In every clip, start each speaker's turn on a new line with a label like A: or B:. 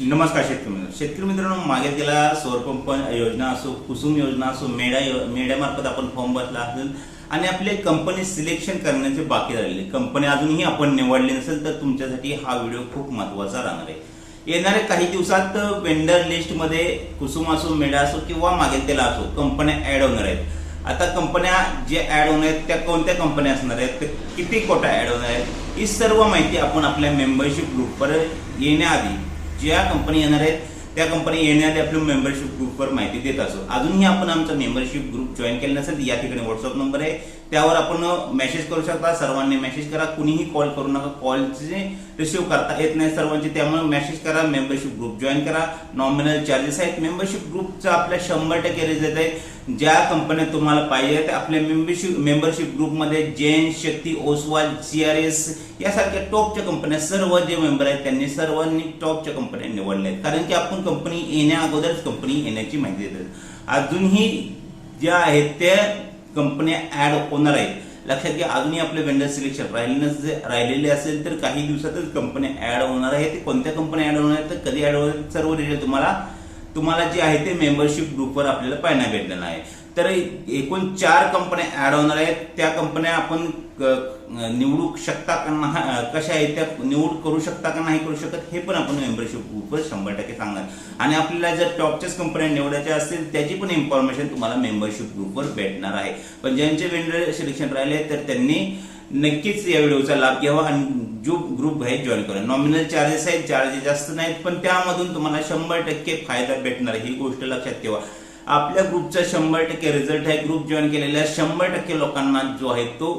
A: नमस्कार शेतकरी मित्र शेतकरी मित्रांनो मागे गेला सौरपंप योजना असो कुसुम योजना असो मेडा यो- मेड्यामार्फत आपण फॉर्म भरला असेल. आणि आपले कंपनी सिलेक्शन करण्याचे बाकी राहिले. कंपनी अजूनही आपण निवडली नसेल तर तुमच्यासाठी हा व्हिडिओ खूप महत्त्वाचा राहणार आहे. येणाऱ्या काही दिवसात वेंडर लिस्टमध्ये कुसुम असो मेडा असो किंवा मागे त्याला असो कंपन्या ऍड होणार आहेत. आता कंपन्या जे ऍड होणार आहेत त्या कोणत्या कंपन्या असणार आहेत? ते किती कोटा ऍड होणार आहेत? ही सर्व माहिती आपण आपल्या मेंबरशिप ग्रुपवर येण्याआधी ज्या कंपनी येणार आहेत त्या कंपनी येण्याआधी आपल्या मेंबरशिप ग्रुपवर माहिती देत असो. अजूनही आपण आमचा मेंबरशिप ग्रुप जॉईन केला नसेल या ठिकाणी व्हॉट्सअप नंबर आहे. त्यावर आपण मेसेज करू शकता. सर्वांनी मेसेज करा. कुणीही कॉल करू नका. कॉलचे रिसिव्ह करता येत नाही सर्वांचे. त्यामुळे मेसेज करा. मेंबरशिप ग्रुप जॉईन करा. नॉमिनल चार्जेस आहेत. मेंबरशिप ग्रुपचा आपल्या शंभर टक्के रिझल्ट आहे. ज्या कंपन्या तुम्हाला पाहिजे आहेत आपल्या मेंबरशिप मेंबरशिप ग्रुपमध्ये जैन शक्ती ओसवाल एस यासारख्या टॉपच्या कंपन्या सर्व जे मेंबर आहेत त्यांनी सर्वांनी टॉपच्या कंपन्या निवडल्या आहेत. कारण की आपण कंपनी येण्या अगोदरच कंपनी येण्याची माहिती देतात अजूनही ज्या आहेत त्या कंपन्या ऍड होणार आहेत लक्षात घ्या अजूनही आपले वेंडर सिलेक्शन राहिले जे राहिलेले असेल तर काही दिवसातच कंपन्या ऍड होणार आहेत ते कोणत्या कंपन्या ऍड होणार आहेत तर कधी ऍड होणार सर्व डिटेल तुम्हाला तुम्हाला जे आहे ते मेंबरशिप ग्रुपवर आपल्याला पाहायला भेटलेलं आहे. तर एकूण चार कंपन्या ऍड होणार आहेत. त्या कंपन्या आपण निवडू शकता का नाही कशा आहेत त्या निवड करू शकता का नाही करू शकत हे पण आपण मेंबरशिप ग्रुपवर शंभर टक्के सांगणार. आणि आपल्याला जर टॉपच्याच कंपन्या निवडायच्या असतील त्याची पण इन्फॉर्मेशन तुम्हाला मेंबरशिप ग्रुपवर भेटणार आहे. पण ज्यांचे वेंडर सिलेक्शन राहिले तर त्यांनी नक्कीच या व्हिडिओचा लाभ घ्यावा आणि जो ग्रुप आहे जॉईन करा. नॉमिनल चार्जेस आहेत चार्जेस जास्त नाहीत पण त्यामधून तुम्हाला शंभर टक्के फायदा भेटणार ही गोष्ट लक्षात ठेवा. आपल्या ग्रुपचा शंभर टक्के रिझल्ट आहे. ग्रुप जॉईन केलेल्या शंभर टक्के लोकांना जो आहे तो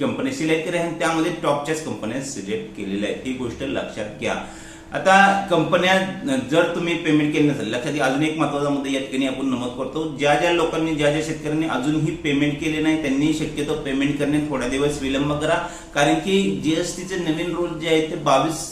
A: कंपनी सिलेक्ट केली आहे त्यामध्ये टॉपच्याच कंपन्या सिलेक्ट केलेल्या आहेत. ही गोष्ट लक्षात घ्या. आता कंपन्या जर तुम्ही पेमेंट केले नसेल लक्षात अजून एक महत्त्वाचा मुद्दा या ठिकाणी आपण नमूद करतो. ज्या ज्या लोकांनी ज्या ज्या शेतकऱ्यांनी अजूनही पेमेंट केले नाही त्यांनी शक्यतो पेमेंट करणे थोड्या दिवस विलंब करा. कारण की जीएसटीचे नवीन रूल जे आहेत ते बावीस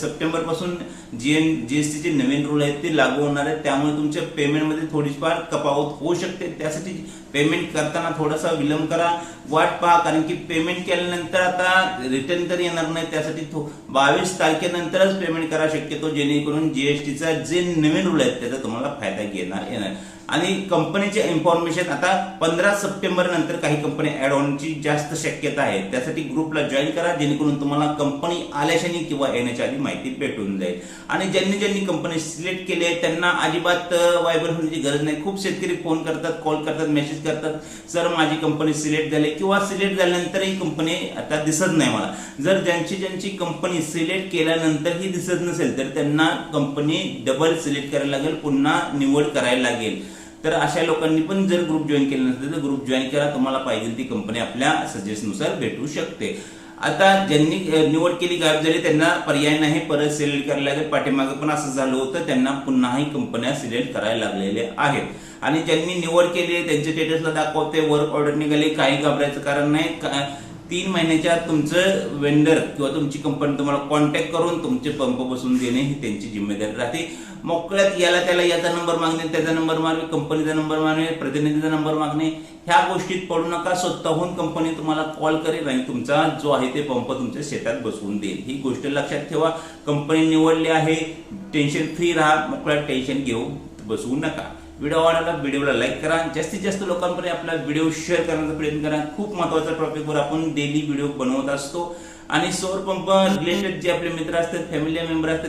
A: सप्टेंबरपासून जीएन जीएसटीचे नवीन रूल आहेत ते लागू होणार आहेत. त्यामुळे तुमच्या पेमेंटमध्ये थोडीफार कपावत होऊ शकते. त्यासाठी पेमेंट करताना थोडासा विलंब करा वाट पहा कारण की पेमेंट केल्यानंतर आता रिटर्न तर येणार नाही त्यासाठी बावीस तारखेनंतरच पेमेंट करा शक्यतो जेणेकरून जीएसटीचा जे नवीन रूल आहेत त्याचा तुम्हाला फायदा घेणार येणार. आणि कंपनीचे इन्फॉर्मेशन आता पंधरा सप्टेंबर नंतर काही कंपनी ऍड ऑनची जास्त शक्यता आहे. त्यासाठी ग्रुपला जॉईन करा जेणेकरून तुम्हाला कंपनी आल्याशाने किंवा येण्याच्या आधी माहिती भेटून जाईल. आणि ज्यांनी ज्यांनी कंपनी सिलेक्ट केली आहे त्यांना अजिबात वायबर होण्याची गरज नाही. खूप शेतकरी फोन करतात कॉल करतात मेसेज करतात. सर माझी कंपनी सिलेक्ट झाली. किंवा सिलेक्ट झाल्यानंतरही कंपनी आता दिसत नाही मला. जर ज्यांची ज्यांची कंपनी सिलेक्ट केल्यानंतरही दिसत नसेल तर त्यांना कंपनी डबल सिलेक्ट करायला लागेल पुन्हा निवड करायला लागेल. तर अशा लोकांनी पण जर ग्रुप जॉईन केले नसेल तर ग्रुप जॉईन करा तुम्हाला पाहिजे ती कंपनी आपल्या सजेशनुसार भेटू शकते. आता ज्यांनी निवड केली गायब झाली त्यांना पर्याय नाही परत सिलेक्ट करायला लागेल. पाठीमागे पण असं झालं होतं त्यांना पुन्हाही कंपन्या सिलेक्ट करायला लागलेल्या आहेत. आणि ज्यांनी निवड केली त्यांचे स्टेटसला दाखवते वर्क ऑर्डर निघाली काही घाबरायचं कारण नाही. का- तीन महिन्याच्या तुमचं वेंडर किंवा तुमची कंपनी तुम्हाला कॉन्टॅक्ट करून तुमचे पंप बसून देणे ही त्यांची जिम्मेदारी राहते. मोकळ्यात याला त्याला याचा नंबर मागणे त्याचा नंबर मागणे कंपनीचा नंबर मागणे प्रतिनिधीचा नंबर मागणे ह्या गोष्टीत पडू नका. स्वतःहून कंपनी तुम्हाला कॉल करेल आणि तुमचा जो आहे ते पंप तुमच्या शेतात बसवून देईल. ही गोष्ट लक्षात ठेवा. कंपनी निवडली आहे टेन्शन फ्री राहा. मोकळ्यात टेन्शन घेऊ बसवू नका. व्हिडिओ आवडला व्हिडिओला लाईक करा. जास्तीत जास्त लोकांपर्यंत आपला व्हिडिओ शेअर करण्याचा प्रयत्न करा. खूप महत्त्वाच्या टॉपिकवर आपण डेली व्हिडिओ बनवत असतो. आणि सौर पंप रिलेटेड जे आपले मित्र असतात फॅमिली मेंबर असतात